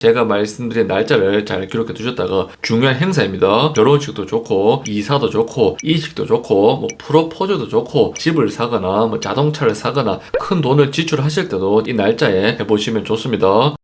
제가 말씀드린 날짜를 잘 기록해 두셨다가 중요한 행사입니다. 결혼식도 좋고 이사도 좋고 이식도 좋고 뭐 프로포즈도 좋고 집을 사거나 뭐 자동차를 사거나 큰 돈을 지출하실 때도 이 날짜에 해보시면 좋습니다.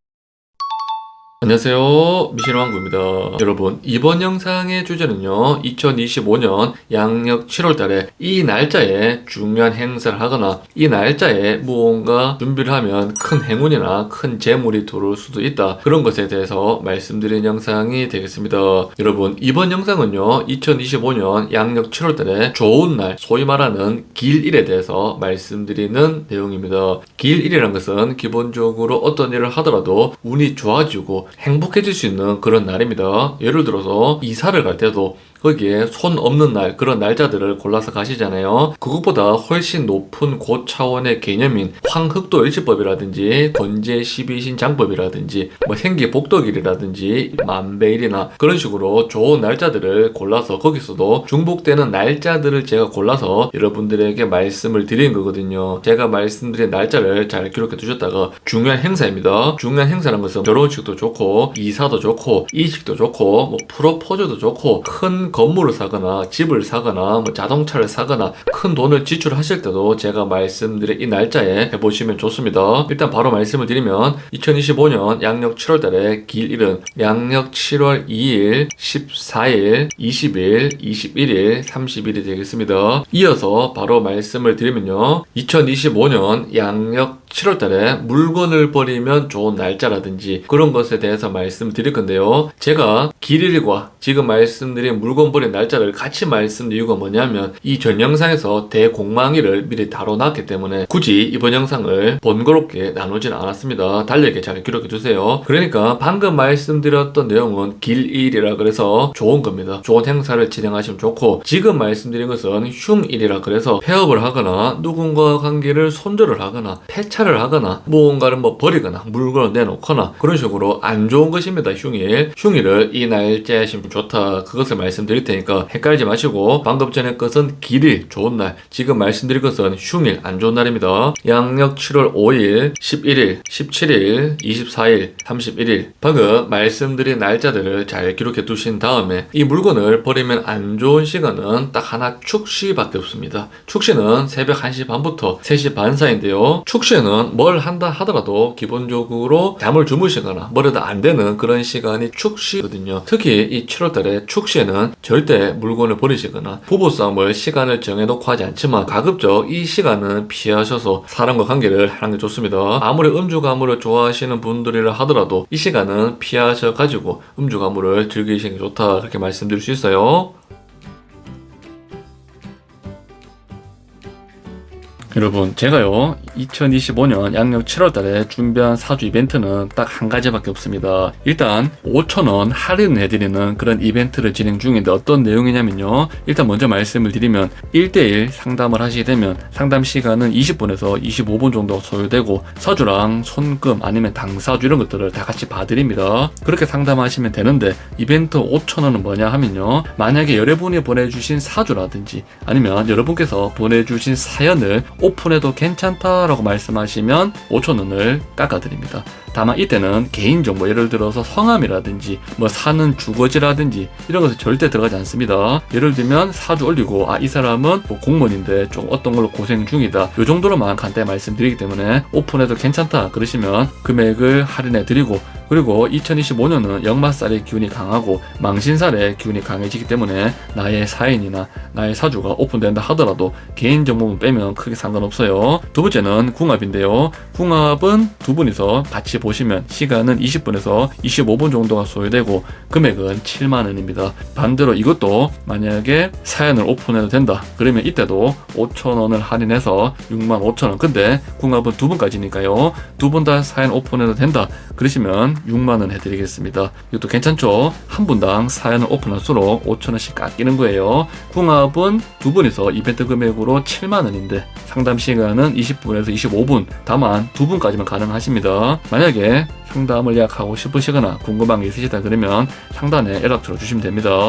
안녕하세요. 미신왕구입니다. 여러분 이번 영상의 주제는요 2025년 양력 7월달에 이 날짜에 중요한 행사를 하거나 이 날짜에 무언가 준비를 하면 큰 행운이나 큰 재물이 들어올 수도 있다. 그런 것에 대해서 말씀드린 영상이 되겠습니다. 여러분 이번 영상은요 2025년 양력 7월달에 좋은 날 소위 말하는 길일에 대해서 말씀드리는 내용입니다. 길일이란 것은 기본적으로 어떤 일을 하더라도 운이 좋아지고 행복해질 수 있는 그런 날입니다. 예를 들어서 이사를 갈 때도 거기에 손 없는 날 그런 날짜들을 골라서 가시잖아요. 그것보다 훨씬 높은 고차원의 개념인 황흑도 일치법이라든지 건재 12신 장법이라든지 뭐 생기 복덕일이라든지 만배일이나 그런 식으로 좋은 날짜들을 골라서 거기서도 중복되는 날짜들을 제가 골라서 여러분들에게 말씀을 드린 거거든요. 제가 말씀드린 날짜를 잘 기록해 두셨다가 중요한 행사입니다. 중요한 행사라는 것은 결혼식도 좋고 이사도 좋고 이식도 좋고 뭐 프로포즈도 좋고 큰 건물을 사거나 집을 사거나 뭐 자동차를 사거나 큰 돈을 지출하실 때도 제가 말씀드린 이 날짜에 해보시면 좋습니다. 일단 바로 말씀을 드리면 2025년 양력 7월 달에 길일은 양력 7월 2일, 14일, 20일, 21일, 30일이 되겠습니다. 이어서 바로 말씀을 드리면요. 2025년 양력 7월 달에 물건을 버리면 좋은 날짜라든지 그런 것에 대해서 말씀드릴 건데요. 제가 길일과 지금 말씀드린 물건 버린 날짜를 같이 말씀드린 이유가 뭐냐면 이 전 영상에서 대공망이를 미리 다뤄놨기 때문에 굳이 이번 영상을 번거롭게 나누진 않았습니다. 달리게 잘 기록해 주세요. 그러니까 방금 말씀드렸던 내용은 길일이라 그래서 좋은 겁니다. 좋은 행사를 진행하시면 좋고 지금 말씀드린 것은 흉일이라 그래서 폐업을 하거나 누군가와 관계를 손절을 하거나 폐차를 하거나 무언가를 뭐 버리거나 물건을 내놓거나 그런 식으로 안 좋은 것입니다. 흉일. 흉일을 이 날짜에 하시면 좋다. 그것을 말씀 드릴 테니까 헷갈리지 마시고 방금 전에 것은 길일 좋은 날. 지금 말씀드릴 것은 흉일 안 좋은 날입니다. 양력 7월 5일, 11일, 17일, 24일, 31일. 방금 말씀드린 날짜들을 잘 기록해 두신 다음에 이 물건을 버리면 안 좋은 시간은 딱 하나 축시밖에 없습니다. 축시는 새벽 1시 반부터 3시 반 사이인데요. 축시는 뭘 한다 하더라도 기본적으로 잠을 주무시거나 뭐라도 안 되는 그런 시간이 축시거든요. 특히 이 7월달에 축시에는 절대 물건을 버리시거나 부부싸움을 시간을 정해놓고 하지 않지만 가급적 이 시간은 피하셔서 사람과 관계를 하는 게 좋습니다. 아무리 음주 가무를 좋아하시는 분들이라 하더라도 이 시간은 피하셔 가지고 음주 가무를 즐기시는 게 좋다 그렇게 말씀드릴 수 있어요. 여러분, 제가요, 2025년 양력 7월달에 준비한 사주 이벤트는 딱 한 가지밖에 없습니다. 일단, 5,000원 할인해드리는 그런 이벤트를 진행 중인데 어떤 내용이냐면요. 일단 먼저 말씀을 드리면, 1대1 상담을 하시게 되면 상담 시간은 20분에서 25분 정도 소요되고, 서주랑 손금 아니면 당사주 이런 것들을 다 같이 봐드립니다. 그렇게 상담하시면 되는데, 이벤트 5,000원은 뭐냐 하면요. 만약에 여러분이 보내주신 사주라든지, 아니면 여러분께서 보내주신 사연을 오픈해도 괜찮다라고 말씀하시면 5,000원을 깎아드립니다. 다만 이때는 개인정보 예를 들어서 성함이라든지 뭐 사는 주거지라든지 이런 것은 절대 들어가지 않습니다. 예를 들면 사주 올리고 아 이 사람은 뭐 공무원인데 좀 어떤 걸로 고생 중이다. 요 정도로만 간단히 말씀드리기 때문에 오픈해도 괜찮다 그러시면 금액을 할인해 드리고 그리고 2025년은 역마살의 기운이 강하고 망신살의 기운이 강해지기 때문에 나의 사인이나 나의 사주가 오픈된다 하더라도 개인 정보만 빼면 크게 상관없어요. 두 번째는 궁합인데요. 궁합은 두 분이서 같이 보시면 시간은 20분에서 25분 정도가 소요되고 금액은 7만 원입니다. 반대로 이것도 만약에 사연을 오픈해도 된다. 그러면 이때도 5천 원을 할인해서 6만 5천 원. 근데 궁합은 두 분까지니까요. 두 분 다 사연 오픈해도 된다. 그러시면 6만원 해드리겠습니다. 이것도 괜찮죠? 한 분당 사연을 오픈할수록 5천원씩 깎이는 거예요. 궁합은 두 분이서 이벤트 금액으로 7만원인데 상담 시간은 20분에서 25분. 다만 두 분까지만 가능하십니다. 만약에 상담을 예약하고 싶으시거나 궁금한 게 있으시다 그러면 상단에 연락처를 주시면 됩니다.